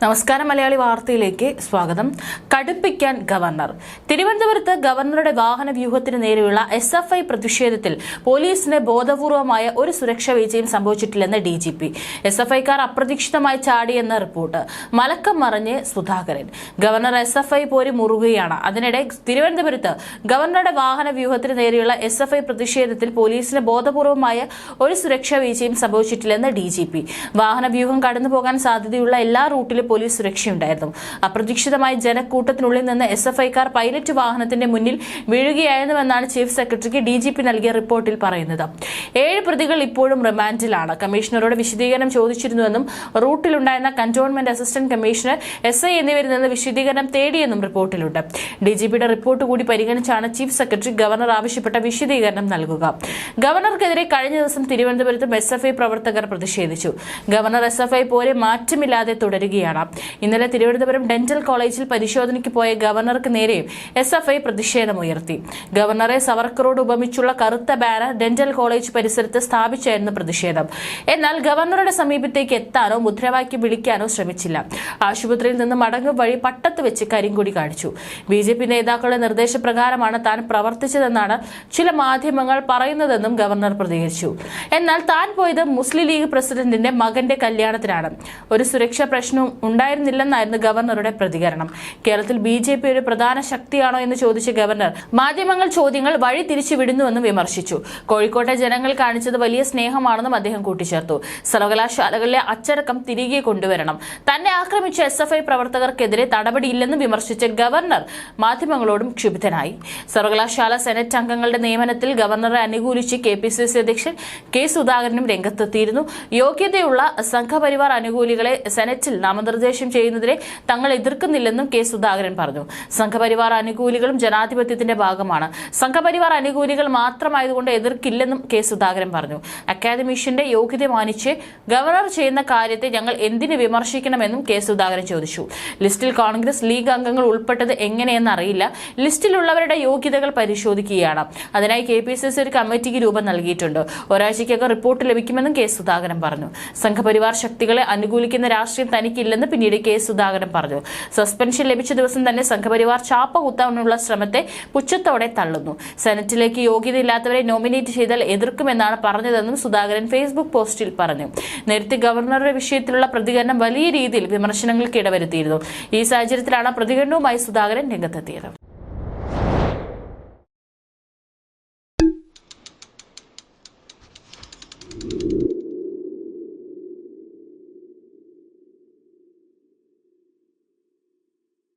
നമസ്കാരം മലയാളി വാർത്തയിലേക്ക് സ്വാഗതം. കടുപ്പിക്കാൻ ഗവർണർ. തിരുവനന്തപുരത്ത് ഗവർണറുടെ വാഹന വ്യൂഹത്തിന് നേരെയുള്ള എസ് എഫ് ഐ പ്രതിഷേധത്തിൽ പോലീസിന് ബോധപൂർവമായ ഒരു സുരക്ഷാ വീഴ്ചയും സംഭവിച്ചിട്ടില്ലെന്ന് D G P S F ഐക്കാർ അപ്രതീക്ഷിതമായി ചാടിയെന്ന റിപ്പോർട്ട്. മലക്കം മറിഞ്ഞ് Sudhakaran. Governor S F I പോരി മുറുകയാണ്. അതിനിടെ തിരുവനന്തപുരത്ത് ഗവർണറുടെ വാഹന വ്യൂഹത്തിന് നേരെയുള്ള എസ് എഫ് ഐ പ്രതിഷേധത്തിൽ പോലീസിന് ബോധപൂർവമായ ഒരു സുരക്ഷാ വീഴ്ചയും സംഭവിച്ചിട്ടില്ലെന്ന് ഡി ജി പി വാഹന വ്യൂഹം കടന്നു പോകാൻ സാധ്യതയുള്ള എല്ലാ റൂട്ടിലും പോലീസ് സുരക്ഷയുണ്ടായിരുന്നു. അപ്രതീക്ഷിതമായ ജനക്കൂട്ടത്തിനുള്ളിൽ നിന്ന് എസ് എഫ് പൈലറ്റ് വാഹനത്തിന്റെ മുന്നിൽ വീഴുകയായിരുന്നുവെന്നാണ് ചീഫ് സെക്രട്ടറിക്ക് ഡി ജി പി നൽകിയ റിപ്പോർട്ടിൽ പറയുന്നത്. ഏഴ് പ്രതികൾ ഇപ്പോഴും റിമാൻഡിലാണ്. കമ്മീഷണറോട് വിശദീകരണം ചോദിച്ചിരുന്നുവെന്നും റൂട്ടിലുണ്ടായിരുന്ന cantonment assistant commissioner S I എന്നിവരിൽ നിന്ന് വിശദീകരണം തേടിയെന്നും റിപ്പോർട്ടിലുണ്ട്. ഡി ജി പിയുടെ റിപ്പോർട്ട് കൂടി പരിഗണിച്ചാണ് ചീഫ് സെക്രട്ടറി ഗവർണർ ആവശ്യപ്പെട്ട വിശദീകരണം നൽകുക. ഗവർണർക്കെതിരെ കഴിഞ്ഞ ദിവസം തിരുവനന്തപുരത്തും എസ് എഫ് ഐ പ്രവർത്തകർ പ്രതിഷേധിച്ചു. ഗവർണർ എസ് എഫ് ഐ പോലെ മാറ്റമില്ലാതെ തുടരുകയാണ്. ഇന്നലെ തിരുവനന്തപുരം ഡെന്റൽ കോളേജിൽ പരിശോധനയ്ക്ക് പോയ ഗവർണർക്ക് നേരെയും എസ് എഫ് ഐ പ്രതിഷേധമുയർത്തി ഗവർണറെ സവർക്കറോട് ഉപമിച്ചുള്ള കറുത്ത ബാനർ ഡെന്റൽ കോളേജ് പരിസരത്ത് സ്ഥാപിച്ചായിരുന്നു പ്രതിഷേധം. എന്നാൽ ഗവർണറുടെ സമീപത്തേക്ക് എത്താനോ മുദ്രാവാക്യം വിളിക്കാനോ ശ്രമിച്ചില്ല. ആശുപത്രിയിൽ നിന്ന് മടങ്ങും വഴി പട്ടത്ത് വെച്ച് കരിങ്കൊടി കാണിച്ചു. ബി ജെ പി നേതാക്കളുടെ നിർദ്ദേശപ്രകാരമാണ് താൻ പ്രവർത്തിച്ചതെന്നാണ് ചില മാധ്യമങ്ങൾ പറയുന്നതെന്നും ഗവർണർ പ്രതികരിച്ചു. എന്നാൽ താൻ പോയത് മുസ്ലിം ലീഗ് പ്രസിഡന്റിന്റെ മകന്റെ കല്യാണത്തിനാണ്. ഒരു സുരക്ഷാ പ്രശ്നവും ഉണ്ടായിരുന്നില്ലെന്നായിരുന്നു ഗവർണറുടെ പ്രതികരണം. കേരളത്തിൽ ബി ജെ പി ഒരു പ്രധാന ശക്തിയാണോ എന്ന് ചോദിച്ച ഗവർണർ മാധ്യമങ്ങൾ ചോദ്യങ്ങൾ വഴി തിരിച്ചു വിടുന്നുവെന്നും വിമർശിച്ചു. കോഴിക്കോട്ടെ ജനങ്ങൾ കാണിച്ചത് വലിയ സ്നേഹമാണെന്നും അദ്ദേഹം കൂട്ടിച്ചേർത്തു. സർവകലാശാലകളിലെ അച്ചടക്കം തിരികെ കൊണ്ടുവരണം. തന്നെ ആക്രമിച്ച എസ് എഫ് ഐ പ്രവർത്തകർക്കെതിരെ നടപടിയില്ലെന്നും വിമർശിച്ച ഗവർണർ മാധ്യമങ്ങളോടും ക്ഷുഭിതനായി സർവകലാശാല സെനറ്റ് അംഗങ്ങളുടെ നിയമനത്തിൽ ഗവർണറെ അനുകൂലിച്ച് കെ പി സി സി അധ്യക്ഷൻ കെ സുധാകരനും രംഗത്തെത്തിയിരുന്നു. യോഗ്യതയുള്ള സംഘപരിവാർ അനുകൂലികളെ സെനറ്റിൽ നാമനിർദ്ദേശം ചെയ്യുന്നതിനെ തങ്ങൾ എതിർക്കുന്നില്ലെന്നും കെ സുധാകരൻ പറഞ്ഞു. സംഘപരിവാർ അനുകൂലികളും ജനാധിപത്യത്തിന്റെ ഭാഗമാണ്. സംഘപരിവാർ അനുകൂലികൾ മാത്രമായതുകൊണ്ട് എതിർക്കില്ലെന്നും കെ സുധാകരൻ പറഞ്ഞു. അക്കാദമിഷ്യന്റെ യോഗ്യത മാനിച്ച് ഗവർണർ ചെയ്യുന്ന കാര്യത്തെ ഞങ്ങൾ എന്തിന് വിമർശിക്കണമെന്നും കെ സുധാകരൻ ചോദിച്ചു. ലിസ്റ്റിൽ കോൺഗ്രസ് ലീഗ് അംഗങ്ങൾ ഉൾപ്പെട്ടത് എങ്ങനെയെന്ന് അറിയില്ല. ലിസ്റ്റിലുള്ളവരുടെ യോഗ്യതകൾ പരിശോധിക്കുകയാണ്. അതിനായി കെ പി സി സി ഒരു കമ്മിറ്റിക്ക് രൂപം നൽകിയിട്ടുണ്ട്. ഒരാഴ്ചയ്ക്കകം റിപ്പോർട്ട് ലഭിക്കുമെന്നും കെ സുധാകരൻ പറഞ്ഞു. സംഘപരിവാർ ശക്തികളെ അനുകൂലിക്കുന്ന രാഷ്ട്രീയം തനിക്കില്ലെന്ന് പിന്നീട് കെ സുധാകരൻ പറഞ്ഞു. സസ്പെൻഷൻ ലഭിച്ച ദിവസം തന്നെ സംഘപരിവാർ ചാപ്പ കുത്താനുള്ള ശ്രമത്തെ പുച്ഛത്തോടെ തള്ളുന്നു. സെനറ്റിലേക്ക് യോഗ്യതയില്ലാത്തവരെ നോമിനേറ്റ് ചെയ്താൽ എതിർക്കുമെന്നാണ് പറഞ്ഞതെന്നും സുധാകരൻ ഫേസ്ബുക്ക് പോസ്റ്റിൽ പറഞ്ഞു. നേരത്തെ ഗവർണറുടെ വിഷയത്തിലുള്ള പ്രതികരണം വലിയ രീതിയിൽ വിമർശനങ്ങൾക്ക് ഇടവരുത്തിയിരുന്നു. ഈ സാഹചര്യത്തിലാണ് പ്രതികരണവുമായി സുധാകരൻ രംഗത്തെത്തിയത്.